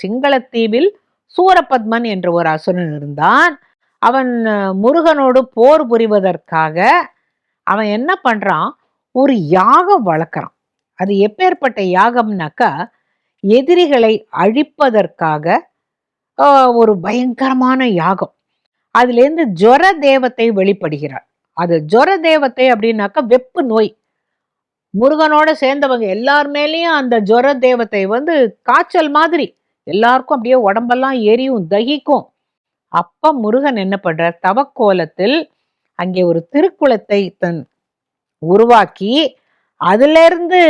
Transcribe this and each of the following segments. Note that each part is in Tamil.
சிங்களத்தீவில் சூரபத்மன் என்ற ஒரு அசுரன் இருந்தான். அவன் முருகனோடு போர் புரிவதற்காக அவன் என்ன பண்றான்? ஒரு யாகம் வளர்க்குறான். அது எப்பேற்பட்ட யாகம்னாக்கா எதிரிகளை அழிப்பதற்காக ஆஹ், ஒரு பயங்கரமான யாகம். அதுலேருந்து ஜொர தேவத்தை வெளிப்படுகிறார். அது ஜொர தேவத்தை அப்படின்னாக்கா வெப்பு நோய். முருகனோட சேர்ந்தவங்க எல்லார் மேலேயும் அந்த ஜொர தேவத்தை வந்து காய்ச்சல் மாதிரி எல்லாருக்கும் அப்படியே உடம்பெல்லாம் எரியும் தகிக்கும். அப்ப முருகன் என்ன பண்றார்? தவக்கோலத்தில் அங்கே ஒரு திருக்குளத்தை தன் உருவாக்கி அதிலிருந்து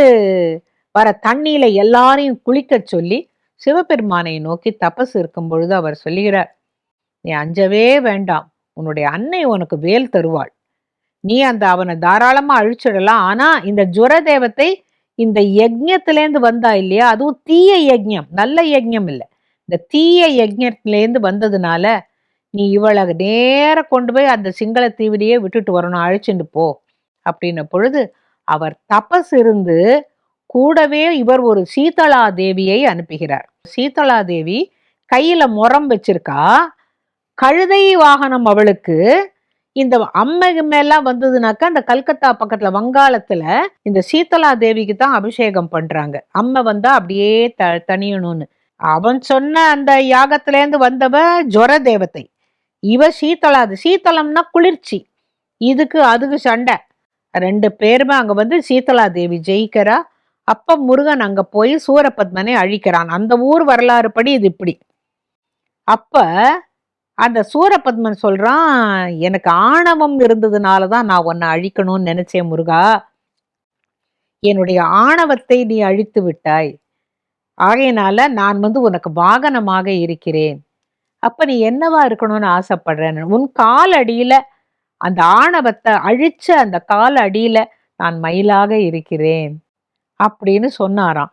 வர தண்ணியில எல்லாரையும் குளிக்க சொல்லி சிவபெருமானை நோக்கி தபஸ் இருக்கும் பொழுது அவர் சொல்லுகிறார் நீ அஞ்சவே வேண்டாம். உன்னுடைய அன்னை உனக்கு வேல் தருவாள். நீ அந்த அவனை தாராளமா அழிச்சிடலாம். ஆனா இந்த ஜுர தேவத்தை இந்த யஜ்யத்திலேருந்து வந்தா இல்லையா? அதுவும் தீய யஜ்யம் நல்ல யஜ்யம் இல்லை. இந்த தீய யஜ்யத்திலேருந்து வந்ததுனால நீ இவளை நேர கொண்டு போய் அந்த சிங்கள தீவிலேயே விட்டுட்டு வரணும் அழைச்சிட்டு போ அப்படின்ன பொழுது அவர் தபஸ் இருந்து கூடவே இவர் ஒரு சீதளா தேவியை அனுப்புகிறார். சீதளா தேவி கையில முறம் வச்சிருக்கா. கழுதை வாகனம் அவளுக்கு இந்த அம்மை மேலாம் வந்ததுனாக்கா அந்த கல்கத்தா பக்கத்துல வங்காளத்துல இந்த சீத்தலா தேவிக்கு தான் அபிஷேகம் பண்றாங்க. அம்மை வந்தா அப்படியே த தனியணும்னு. அவன் சொன்ன அந்த யாகத்திலேருந்து வந்தவ ஜொர தேவத்தை இவ அது சீத்தலம்னா குளிர்ச்சி. இதுக்கு அதுக்கு சண்டை. ரெண்டு பேருமே அங்க வந்து சீத்தலா தேவி ஜெயிக்கிறா. அப்ப முருகன் அங்க போய் சூரபத்மனை அழிக்கிறான். அந்த ஊர் வரலாறு படி இது இப்படி. அப்ப அந்த சூரபத்மன் சொல்றான் எனக்கு ஆணவம் இருந்ததுனால தான் நான் உன்னை அழிக்கணும்னு நினைச்சேன் முருகா. என்னுடைய ஆணவத்தை நீ அழித்து விட்டாய். ஆகையினால நான் வந்து உனக்கு வாகனமாக இருக்கிறேன். அப்ப நீ என்னவா இருக்கணும்னு ஆசைப்படுறேன்? உன் கால் அடியில அந்த ஆணவத்தை அழிச்ச அந்த கால் அடியில நான் மயிலாக இருக்கிறேன். அப்படின்னு சொன்னாராம்.